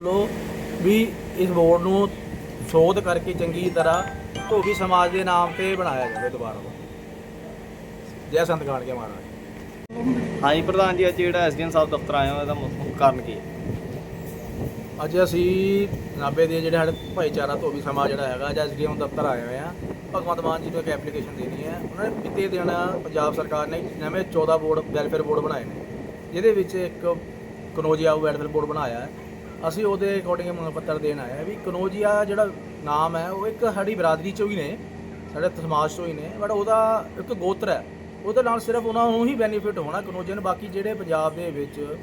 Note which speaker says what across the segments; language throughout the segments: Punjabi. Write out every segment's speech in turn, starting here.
Speaker 1: ਲੋ ਵੀ ਇਸ ਬੋਰਡ ਨੂੰ ਸੋਧ ਕਰਕੇ ਚੰਗੀ ਤਰ੍ਹਾਂ ਧੋਬੀ ਸਮਾਜ ਦੇ ਨਾਮ ਤੇ ਬਣਾਇਆ ਜਾਵੇ ਦੁਬਾਰਾ ਜੈ ਸੰਤ ਗਾਣ ਕੇ ਮਹਾਰਾਜ।
Speaker 2: ਹਾਂਜੀ ਪ੍ਰਧਾਨ ਜੀ ਅੱਜ ਜਿਹੜਾ ਐਸਡੀਐਮ ਸਾਹਿਬ ਦਫ਼ਤਰ ਆਏ ਹੋ ਇਹਦਾ ਮੁੱਖ ਕਾਰਨ ਕੀ ਹੈ?
Speaker 1: ਅੱਜ ਅਸੀਂ ਨਾਬੇ ਦੇ ਜਿਹੜੇ ਸਾਡੇ ਭਾਈਚਾਰਾ ਧੋਬੀ ਸਮਾਜ ਜਿਹੜਾ ਹੈਗਾ ਅੱਜ ਐਸਡੀਐਮ ਦਫ਼ਤਰ ਆਏ ਹੋਏ ਆ। ਭਗਵੰਤ ਮਾਨ ਜੀ ਨੂੰ ਇੱਕ ਐਪਲੀਕੇਸ਼ਨ ਦੇਣੀ ਹੈ। ਉਹਨਾਂ ਨੇ ਬੀਤੇ ਦਿਨ ਪੰਜਾਬ ਸਰਕਾਰ ਨੇ ਨਵੇਂ 14 ਬੋਰਡ ਵੈਲਫੇਅਰ ਬੋਰਡ ਬਣਾਏ ਨੇ। ਜਿਹਦੇ ਵਿੱਚ ਇੱਕ ਕਨੋਜੀਆ ਵੈਲਫੇਅਰ ਬੋਰਡ ਬਣਾਇਆ ਹੈ। ਅਸੀਂ ਉਹਦੇ ਅਕੋਰਡਿੰਗ ਮੰਗ ਪੱਤਰ ਦੇਣ ਆਏ ਆ ਵੀ ਕਨੋਜੀਆ ਜਿਹੜਾ ਨਾਮ ਹੈ ਉਹ ਇੱਕ ਸਾਡੀ ਬਰਾਦਰੀ ਚੋਂ ਹੀ ਨੇ ਸਾਡੇ ਸਮਾਜ ਚੋਂ ਹੀ ਨੇ ਬਟ ਉਹਦਾ ਇੱਕ ਗੋਤਰ ਹੈ। ਉਹਦੇ ਨਾਲ ਸਿਰਫ ਉਹਨਾਂ ਨੂੰ ਹੀ ਬੈਨੀਫਿਟ ਹੋਣਾ ਕਨੋਜੀਆ ਨੂੰ ਬਾਕੀ ਜਿਹੜੇ ਪੰਜਾਬ ਦੇ ਵਿੱਚ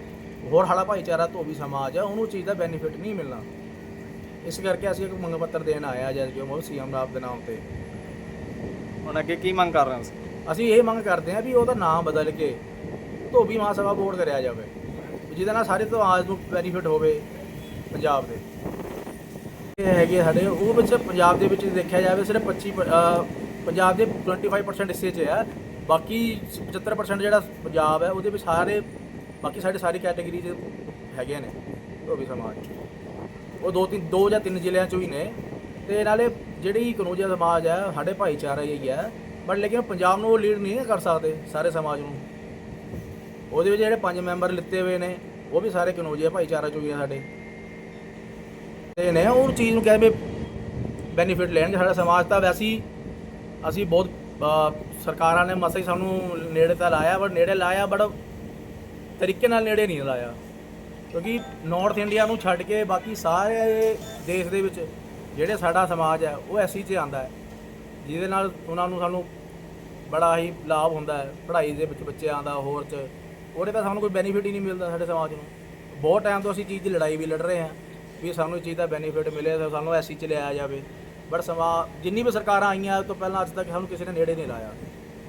Speaker 1: ਹੋਰ ਹਾਲਾ ਭਾਈਚਾਰਾ ਧੋਬੀ ਸਮਾਜ ਹੈ ਉਹਨੂੰ ਉਹ ਚੀਜ਼ ਦਾ ਬੈਨੀਫਿਟ ਨਹੀਂ ਮਿਲਣਾ। ਇਸ ਕਰਕੇ ਅਸੀਂ ਇੱਕ ਮੰਗ ਪੱਤਰ ਦੇਣ ਆਏ ਆ ਜੈਸ ਜੋ ਮੋ ਸੀਐਮ ਰਾਬ ਦੇ ਨਾਮ ਤੇ।
Speaker 2: ਹੁਣ ਅੱਗੇ ਕੀ ਮੰਗ ਕਰ ਰਹੇ ਹੋ?
Speaker 1: ਅਸੀਂ ਇਹ ਮੰਗ ਕਰਦੇ ਹਾਂ ਵੀ ਉਹਦਾ ਨਾਮ ਬਦਲ ਕੇ ਧੋਬੀ ਮਹਾਸਭਾ ਬੋਰਡ ਕਰਿਆ ਜਾਵੇ। ਜਿਹਦੇ ਨਾਲ ਸਾਰੇ ਸਮਾਜ ਨੂੰ ਬੈਨੀਫਿਟ ਹੋਵੇ। ਪੰਜਾਬ ਦੇ। ਇਹ ਹੈਗੇ ਸਾਡੇ, ਉਹ ਵਿੱਚ ਪੰਜਾਬ ਦੇ ਵਿੱਚ ਦੇਖਿਆ ਜਾਵੇ ਸਿਰਫ 25 ਪੰਜਾਬ ਦੇ 25% ਹਿੱਸੇ 'ਚ ਹੈ ਬਾਕੀ 75% ਜਿਹੜਾ ਪੰਜਾਬ ਹੈ, ਉਹਦੇ ਵਿੱਚ ਸਾਰੇ, ਬਾਕੀ ਸਾਡੇ ਸਾਰੀ ਕੈਟਾਗਰੀ 'ਚ ਹੈਗੇ ਨੇ ਧੋਬੀ ਸਮਾਜ ਉਹ ਦੋ ਤਿੰਨ, ਦੋ ਜਾਂ ਤਿੰਨ ਜ਼ਿਲ੍ਹਿਆਂ 'ਚੋਂ ਹੀ ਨੇ। ਤੇ ਨਾਲੇ ਜਿਹੜੀ ਕਨੋਜਾ ਸਮਾਜ ਹੈ, ਸਾਡੇ ਭਾਈਚਾਰਾ ਹੀ ਹੈ। ਬਟ ਲੇਕਿਨ ਪੰਜਾਬ ਨੂੰ ਉਹ ਲੀਡ ਨਹੀਂ ਕਰ ਸਕਦੇ ਸਾਰੇ ਸਮਾਜ ਨੂੰ। ਉਹਦੇ ਵਿੱਚ ਜਿਹੜੇ ਪੰਜ ਮੈਂਬਰ ਲਿੱਤੇ ਹੋਏ ਨੇ, ਉਹ ਵੀ ਸਾਰੇ ਕਨੋਜੀਆ ਭਾਈਚਾਰਾ ਚੋਂ ਹੀ ਆ ਸਾਡੇ। ਤੇ ਨੇ ਉਹ ਚੀਜ਼ ਨੂੰ ਕਹਿੰਦੇ ਬੈਨੀਫਿਟ ਲੈਣਗੇ ਸਾਡਾ ਸਮਾਜ ਤਾਂ ਵੈਸੇ ਹੀ ਅਸੀਂ ਬਹੁਤ ਸਰਕਾਰਾਂ ਨੇ ਮਸਾ ਹੀ ਸਾਨੂੰ ਨੇੜੇ ਤਾਂ ਲਾਇਆ ਬਟ ਨੇੜੇ ਲਾਇਆ ਬਟ ਤਰੀਕੇ ਨਾਲ ਨੇੜੇ ਨਹੀਂ ਲਾਇਆ। ਕਿਉਂਕਿ ਨਾਰਥ ਇੰਡੀਆ ਨੂੰ ਛੱਡ ਕੇ ਬਾਕੀ ਸਾਰੇ ਦੇਸ਼ ਦੇ ਵਿੱਚ ਜਿਹੜੇ ਸਾਡਾ ਸਮਾਜ ਹੈ, ਉਹ ਐਸੀ 'ਚ ਆਂਦਾ ਹੈ, ਜਿਹਦੇ ਨਾਲ ਉਹਨਾਂ ਨੂੰ ਸਾਨੂੰ ਬੜਾ ਹੀ ਲਾਭ ਹੁੰਦਾ ਹੈ, ਪੜ੍ਹਾਈ ਦੇ ਵਿੱਚ ਬੱਚੇ ਦਾ, ਹੋਰ 'ਚ। ਉਹਦੇ ਤਾਂ ਸਾਨੂੰ ਕੋਈ ਬੈਨੀਫਿਟ ਹੀ ਨਹੀਂ ਮਿਲਦਾ ਸਾਡੇ ਸਮਾਜ ਨੂੰ। ਬਹੁਤ ਟਾਈਮ ਤੋਂ ਅਸੀਂ ਚੀਜ਼ ਦੀ ਲੜਾਈ ਵੀ ਲੜ ਰਹੇ ਹਾਂ। ਵੀ ਸਾਨੂੰ ਇਹ ਚੀਜ਼ ਦਾ ਬੈਨੀਫਿਟ ਮਿਲੇ ਤਾਂ ਸਾਨੂੰ ਐਸੀ 'ਚ ਲਿਆਇਆ ਜਾਵੇ। ਬਟ ਸਮਾ, ਜਿੰਨੀ ਵੀ ਸਰਕਾਰਾਂ ਆਈਆਂ ਉਸ ਤੋਂ ਪਹਿਲਾਂ ਅੱਜ ਤੱਕ ਸਾਨੂੰ ਕਿਸੇ ਨੇ ਨੇੜੇ ਨਹੀਂ ਲਾਇਆ।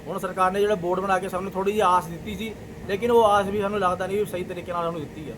Speaker 1: ਹੁਣ ਸਰਕਾਰ ਨੇ ਜਿਹੜਾ ਬੋਰਡ ਬਣਾ ਕੇ ਸਾਨੂੰ ਥੋੜੀ ਜਿਹੀ ਆਸ ਦਿੱਤੀ ਸੀ, ਲੇਕਿਨ ਉਹ ਆਸ ਵੀ ਸਾਨੂੰ ਲੱਗਦਾ ਨਹੀਂ ਵੀ ਸਹੀ ਤਰੀਕੇ ਨਾਲ ਸਾਨੂੰ ਦਿੱਤੀ ਆ।